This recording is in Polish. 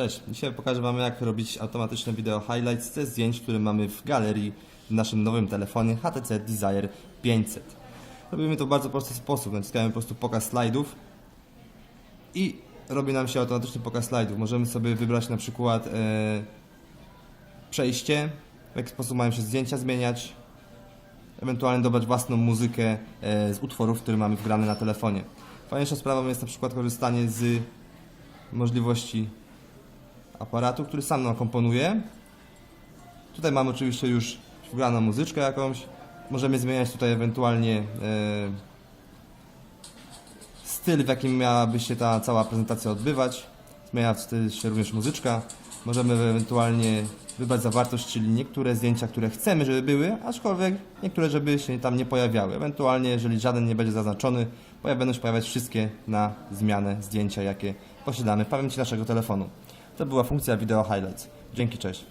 Cześć, dzisiaj pokażę Wam jak robić automatyczne wideo highlights ze zdjęć, które mamy w galerii w naszym nowym telefonie HTC Desire 500. Robimy to w bardzo prosty sposób, naciskamy po prostu pokaz slajdów i robi nam się automatyczny pokaz slajdów. Możemy sobie wybrać na przykład e, przejście, w jaki sposób mają się zdjęcia zmieniać, ewentualnie dobrać własną muzykę e, z utworów, które mamy wgrane na telefonie. Fajniejszą sprawą jest na przykład korzystanie z możliwości aparatu, który sam nam komponuje. Tutaj mamy oczywiście już wgraną muzyczkę jakąś. Możemy zmieniać tutaj ewentualnie e, styl, w jakim miałaby się ta cała prezentacja odbywać. Zmienia się również muzyczka. Możemy ewentualnie wybrać zawartość, czyli niektóre zdjęcia, które chcemy, żeby były, aczkolwiek niektóre, żeby się tam nie pojawiały. Ewentualnie, jeżeli żaden nie będzie zaznaczony, będą się pojawiać wszystkie na zmianę zdjęcia, jakie posiadamy w pamięci naszego telefonu. To była funkcja Video Highlights. Dzięki, cześć.